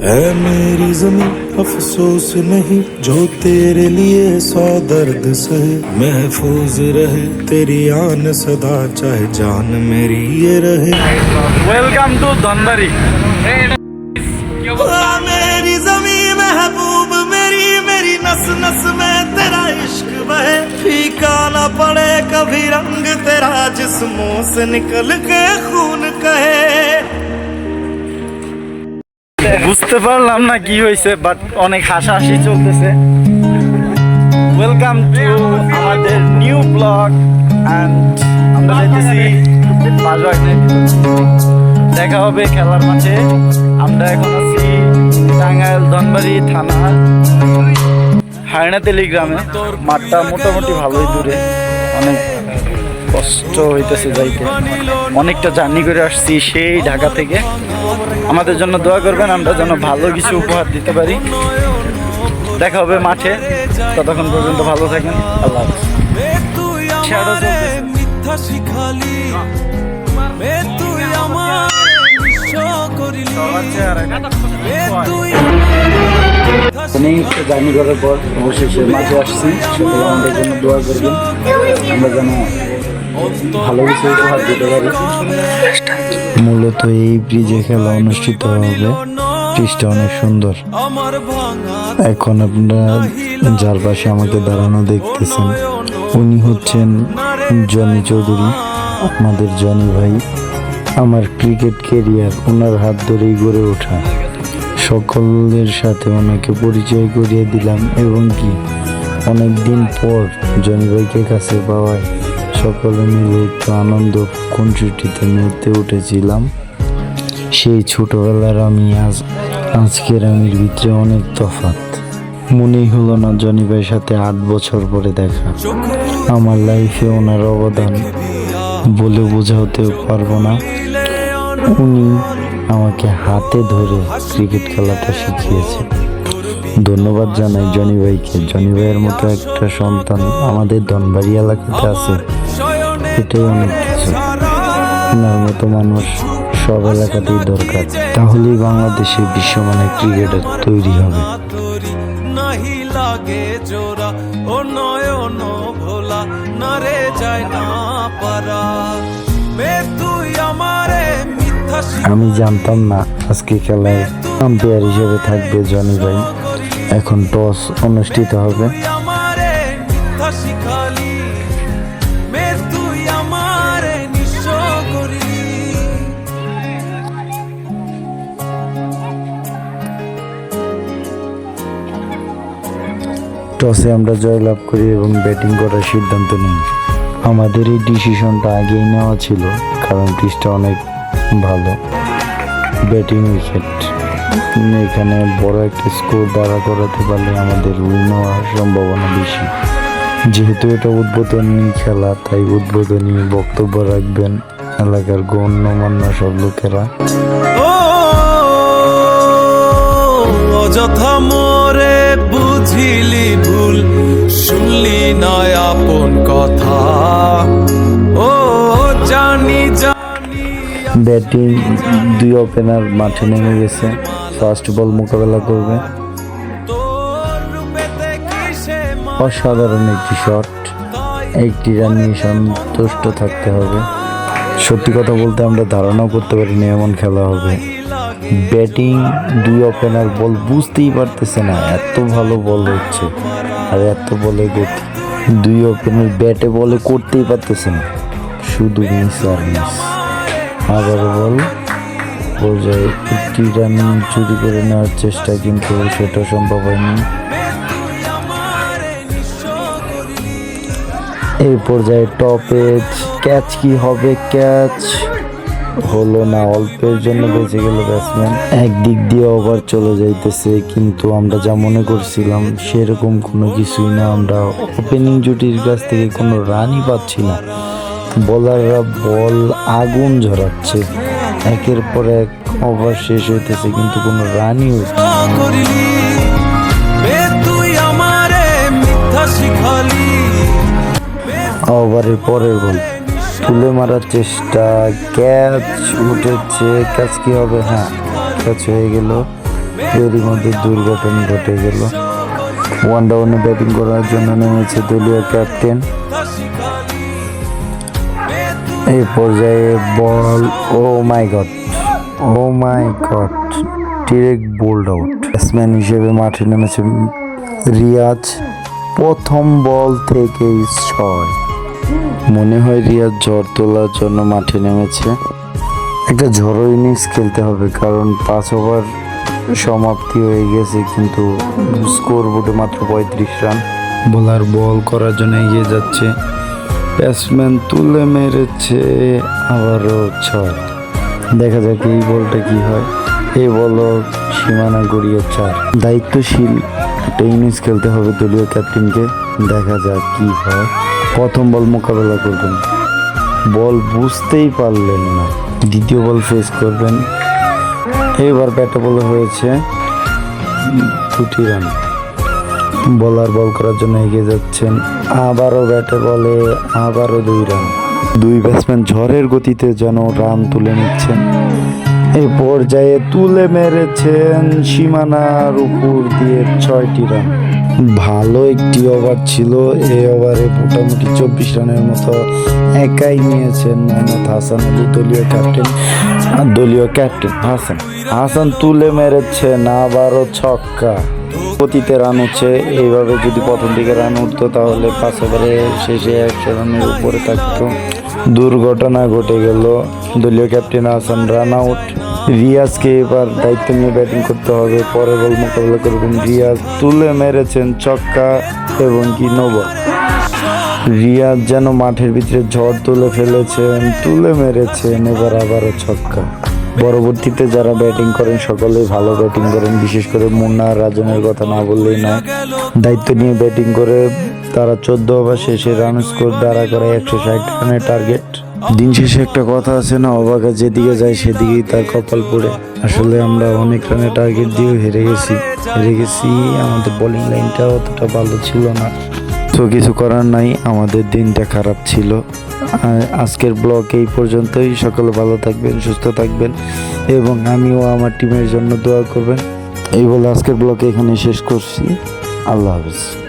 है मेरी ज़मीन अफसोस नहीं जो तेरे लिए सौ दर्द सहे। महफूज रहे तेरी आन सदा चाहे जान मेरी ये रहे। वेलकम टू दंदरी मेरी ज़मीन महबूब मेरी मेरी नस नस में तेरा इश्क बहे। फीका ना पड़े कभी रंग तेरा जिसमों से निकल के खून कहे। বুঝতে পারলাম না কি হয়েছে বাট অনেক হাসাহাসি চলতেছে। ওয়েলকাম টু আমাদের নিউ ব্লগ অ্যান্ড আমরা যাইতেছি দেখা হবে খেলার মাঠে। আমরা এখন আছি টাঙ্গাইল ধনবাড়ি থানার হায়নাতেলি গ্রামে। মাঠটা মোটামুটি ভালোই দূরে, অনেক কষ্ট হইতেছে যাইতে। অনেকটা জার্নি করে আসছি সেই ঢাকা থেকে। আমাদের জন্য দোয়া করবেন আমরা যেন ভালো কিছু উপহার দিতে পারি। দেখা হবে মাঠে। ততক্ষণ পর্যন্ত ভালো থাকেন। আল্লাহ হাফেজ। মিথ্যা শিখালি। তুই আমার নিঃস্ব করলি। মে তুই অনেক জার্নি করার পর অবশেষে মাঠে আসছি। আমাদের জন্য দোয়া করবেন। আমরা যেন ভালো কিছু উপহার দিতে পারি। মূলত এই ব্রিজে খেলা অনুষ্ঠিত হবে। ব্রিজটা অনেক সুন্দর। এখন আপনারা যার পাশে আমাকে দাঁড়ানো দেখতেছেন, উনি হচ্ছেন জনি চৌধুরী, আমাদের জনি ভাই। আমার ক্রিকেট কেরিয়ার ওনার হাত ধরেই গড়ে ওঠা। সকলের সাথে ওনাকে পরিচয় করিয়ে দিলাম, এবং কি? অনেক দিন পর জনি ভাইকে কাছে পাওয়ায় সকলে মিলে একটু আনন্দ খুনসুটিতে মেতে উঠেছিলাম। সেই ছোটবেলার আমি আজ, আজকের আমির ভিতরে অনেক তফাৎ। মনেই হলো না জনি ভাইয়ের সাথে আট বছর পরে দেখা। আমার লাইফে ওনার অবদান বলে বোঝাতে পারব না। উনি আমাকে হাতে ধরে ক্রিকেট খেলাটা শিখিয়েছে ধন্যবাদ জানাই জনি ভাইকে জনি ভাইয়ের মতো একটা সন্তান আমাদের ধনবাড়ি এলাকাতে আছে। এটাই অনেক কিছু। মতো মানুষ সব এলাকাতেই দরকার। তাহলেই বাংলাদেশে বিশ্বমানের ক্রিকেটার তৈরি হবে। নাহি লাগে জোরা ও নয়ন ভোলা না রে যায় না পারা। তুই আমারে আমি জানতাম না আজকে খেলায় আম্পায়ার হিসেবে থাকবে জনি ভাই। এখন টস অনুষ্ঠিত হবে। টসে আমরা জয়লাভ করি এবং ব্যাটিং করার সিদ্ধান্ত নিই। আমাদের এই ডিসিশনটা আগেই নেওয়া ছিল, কারণ পিচটা অনেক ভালো ব্যাটিং উইকেট এখানে বড় একটা স্কোর দাঁড়া করাতে পারলে আমাদের উইন হওয়ার সম্ভাবনা বেশি। যেহেতু এটা উদ্বোধনী খেলা, তাই উদ্বোধনী বক্তব্য রাখবেন এলাকার গণ্যমান্য সব লোকেরা। অযথা বুঝিলি ভুল শুনলি নয় আপন কথা। ও জানি জানি ব্যাটিং দুই ওপেনার মাঠে নেমে গেছে। ফার্স্ট বল মোকাবেলা করবে। অসাধারণ একটি শট একটি রান নিয়ে সন্তুষ্ট থাকতে হবে। সত্যি কথা বলতে আমরা ধারণাও করতে পারিনি এমন খেলা হবে। ব্যাটিং দুই ওপেনার বল বুঝতেই পারতেছে না, এত ভালো বল হচ্ছে আর এত বলে গতি। দুই ওপেনার ব্যাটে বলে করতেই পারতেছে না, শুধু মিস আর মিস আবার বল, পর্যায়ে একটি রান চুরি করে নেওয়ার চেষ্টা কিন্তু সেটা সম্ভব হয়নি। এই পর্যায়ে টপে ক্যাচ কি হবে? ক্যাচ হলো না অল্পের জন্য বেঁচে গেল ব্যাটসম্যান। একদিক দিয়ে ওভার চলে যাইতেছে কিন্তু আমরা যা মনে করছিলাম সেরকম কোনো কিছুই না। আমরা ওপেনিং জুটির কাছ থেকে কোনো রানই পাচ্ছি না। বলাররা বল আগুন ঝরাচ্ছে। একের পর এক ওভার শেষ হইতেছে কিন্তু কোনো রানই হচ্ছে ওভারের পরের বল তুলে মারার চেষ্টা। ক্যাচ উঠেছে, ক্যাচ কি হবে? হ্যাঁ ক্যাচ হয়ে গেল। এরই মধ্যে দুর্ঘটনা ঘটে গেল। ওয়ান ডাউনে ব্যাটিং করার জন্য নেমেছে দলীয় ক্যাপ্টেন। এই পর্যায়ে ball, oh my god, oh my god, direct bowled out. Batsman হিসেবে মাঠে নেমেছে রিয়াজ। প্রথম বল থেকেই ছয়। মনে হয় রিয়াজ ঝড় তোলার জন্য মাঠে নেমেছে। একটা ঝড়ো ইনিংস খেলতে হবে, কারণ পাঁচ ওভার সমাপ্তি হয়ে গেছে, কিন্তু স্কোর বোর্ডে মাত্র পঁয়ত্রিশ রান। বোলার বল করার জন্য এগিয়ে যাচ্ছে। ব্যাটসম্যান তুলে মেরেছে আবারও ছয়। দেখা যাক এই বলটা কি হয়। এই বল সীমানা গড়িয়ে চার। দায়িত্বশীল একটা ইনিংস খেলতে হবে দলীয় ক্যাপ্টেনকে দেখা যাক কি হয়। প্রথম বল মোকাবেলা করবেন। বল বুঝতেই পারলেন না। দ্বিতীয় বল ফেস করবেন। এবার ব্যাটে বলে হয়েছে, দুটি রান বলার বল করার জন্য এগিয়ে যাচ্ছেন। আবারও ব্যাটে বলে, আবারও দুই রান দুই ব্যাটসম্যান ঝড়ের গতিতে যেন রান তুলে নিচ্ছেন। এই পর্যায়ে তুলে মেরেছেন সীমানার উপর দিয়ে ছয়টি রান। ভালো একটি ওভার ছিল, এই ওভারে মোটামুটি চব্বিশ রানের মতো একাই নিয়েছেন মোহাম্মদ হাসান আলী, দলীয় ক্যাপ্টেন দলীয় ক্যাপ্টেন হাসান। হাসান তুলে মেরেছেন, আবারও ছক্কা। গতিতে রান হচ্ছে, এইভাবে যদি প্রথম দিকে রান উঠতো তাহলে পাঁচ ওভারে শেষে একশো রানের উপরে থাকতো। দুর্ঘটনা ঘটে গেল। দলীয় ক্যাপ্টেন হাসান রান আউট। রিয়াজকে এবার দায়িত্ব নিয়ে ব্যাটিং করতে হবে। পরের বল মোকাবেলা করবেন রিয়াজ। তুলে মেরেছেন ছক্কা এবং কি নোবল। রিয়াজ যেন মাঠের ভিতরে ঝড় তুলে ফেলেছেন, তুলে মেরেছেন, এবার আবারও ছক্কা। পরবর্তীতে যারা ব্যাটিং করেন, সকলেই ভালো ব্যাটিং করেন। বিশেষ করে মুন্না রাজনের কথা না বললেই নয়। দায়িত্ব নিয়ে ব্যাটিং করে তারা চোদ্দ ওভার শেষে রান স্কোর দ্বারা করে একশো ষাট রানের টার্গেট দিন শেষে একটা কথা আছে না, অবাকা যেদিকে যায় সেদিকেই তার কপাল পড়ে। আসলে আমরা অনেক রানের টার্গেট দিয়েও হেরে গেছি। হেরে গেছি, আমাদের বোলিং লাইনটা অতটা ভালো ছিল না। তো কিছু করার নাই, আমাদের দিনটা খারাপ ছিল। আজকের ব্লগ এই পর্যন্তই। সকলে ভালো থাকবেন, সুস্থ থাকবেন এবং আমিও আমার টিমের জন্য দোয়া করবেন। এই বলে আজকের ব্লগ এখানে শেষ করছি। আল্লাহ হাফিজ।